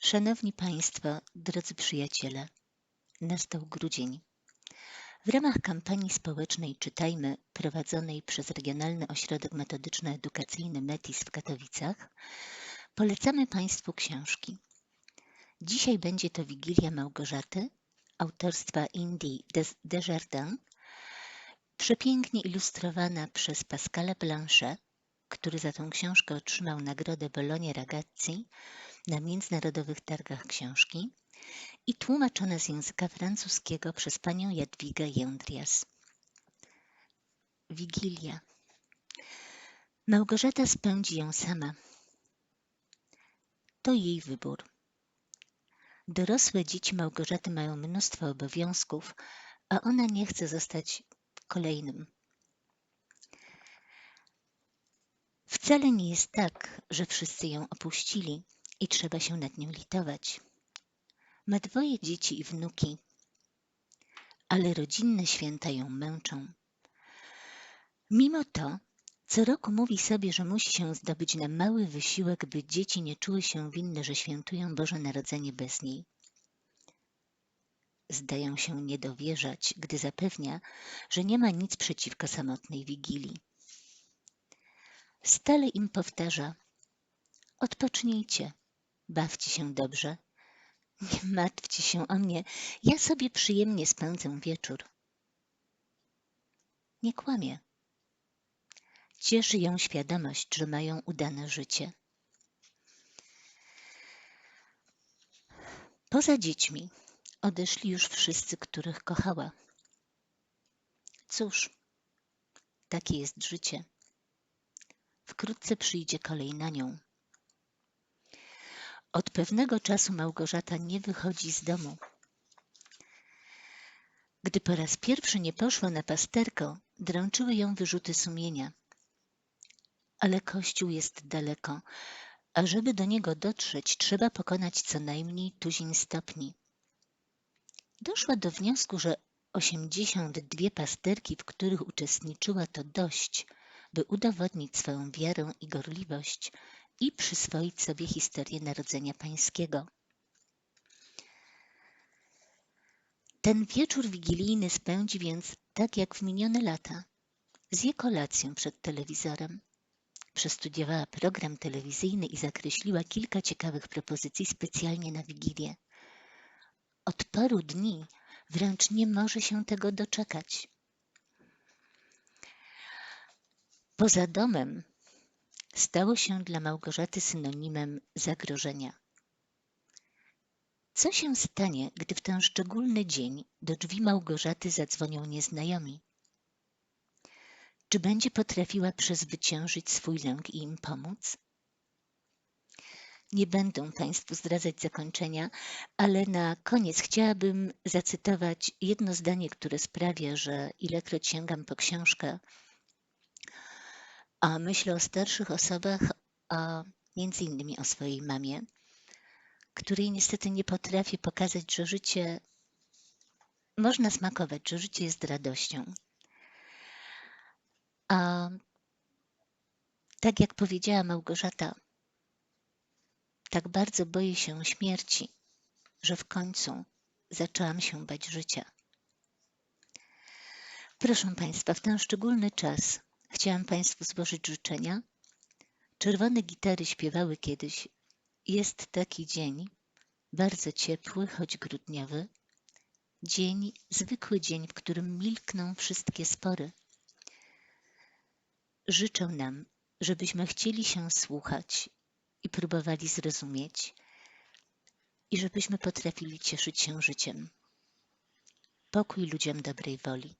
Szanowni Państwo, drodzy przyjaciele, nastał grudzień. W ramach kampanii społecznej Czytajmy, prowadzonej przez Regionalny Ośrodek Metodyczno-Edukacyjny METIS w Katowicach, polecamy Państwu książki. Dzisiaj będzie to Wigilia Małgorzaty autorstwa Indii Desjardins, przepięknie ilustrowana przez Pascala Blanchet, który za tą książkę otrzymał nagrodę Bologna Ragazzi na Międzynarodowych Targach Książki i tłumaczona z języka francuskiego przez panią Jadwigę Jędrias. Wigilia. Małgorzata spędzi ją sama. To jej wybór. Dorosłe dzieci Małgorzaty mają mnóstwo obowiązków, a ona nie chce zostać kolejnym. Wcale nie jest tak, że wszyscy ją opuścili i trzeba się nad nią litować. Ma dwoje dzieci i wnuki, ale rodzinne święta ją męczą. Mimo to, co roku mówi sobie, że musi się zdobyć na mały wysiłek, by dzieci nie czuły się winne, że świętują Boże Narodzenie bez niej. Zdają się nie dowierzać, gdy zapewnia, że nie ma nic przeciwko samotnej wigilii. Stale im powtarza: Odpocznijcie, bawcie się dobrze, nie martwcie się o mnie, ja sobie przyjemnie spędzę wieczór. Nie kłamie. Cieszy ją świadomość, że mają udane życie. Poza dziećmi odeszli już wszyscy, których kochała. Cóż, takie jest życie. Wkrótce przyjdzie kolej na nią. Od pewnego czasu Małgorzata nie wychodzi z domu. Gdy po raz pierwszy nie poszła na pasterkę, drączyły ją wyrzuty sumienia. Ale kościół jest daleko, a żeby do niego dotrzeć, trzeba pokonać co najmniej tuzin stopni. Doszła do wniosku, że osiemdziesiąt dwie pasterki, w których uczestniczyła, to dość, by udowodnić swoją wiarę i gorliwość i przyswoić sobie historię Narodzenia Pańskiego. Ten wieczór wigilijny spędzi więc tak jak w minione lata. Zje kolację przed telewizorem. Przestudiowała program telewizyjny i zakreśliła kilka ciekawych propozycji specjalnie na Wigilię. Od paru dni wręcz nie może się tego doczekać. Poza domem stało się dla Małgorzaty synonimem zagrożenia. Co się stanie, gdy w ten szczególny dzień do drzwi Małgorzaty zadzwonią nieznajomi? Czy będzie potrafiła przezwyciężyć swój lęk i im pomóc? Nie będę Państwu zdradzać zakończenia, ale na koniec chciałabym zacytować jedno zdanie, które sprawia, że ilekroć sięgam po książkę, a myślę o starszych osobach, a między innymi o swojej mamie, której niestety nie potrafię pokazać, że życie można smakować, że życie jest radością. A tak jak powiedziała Małgorzata, tak bardzo boję się śmierci, że w końcu zaczęłam się bać życia. Proszę Państwa, w ten szczególny czas chciałam Państwu złożyć życzenia. Czerwone gitary śpiewały kiedyś. Jest taki dzień, bardzo ciepły, choć grudniowy. Dzień, zwykły dzień, w którym milkną wszystkie spory. Życzę nam, żebyśmy chcieli się słuchać i próbowali zrozumieć, i żebyśmy potrafili cieszyć się życiem. Pokój ludziom dobrej woli.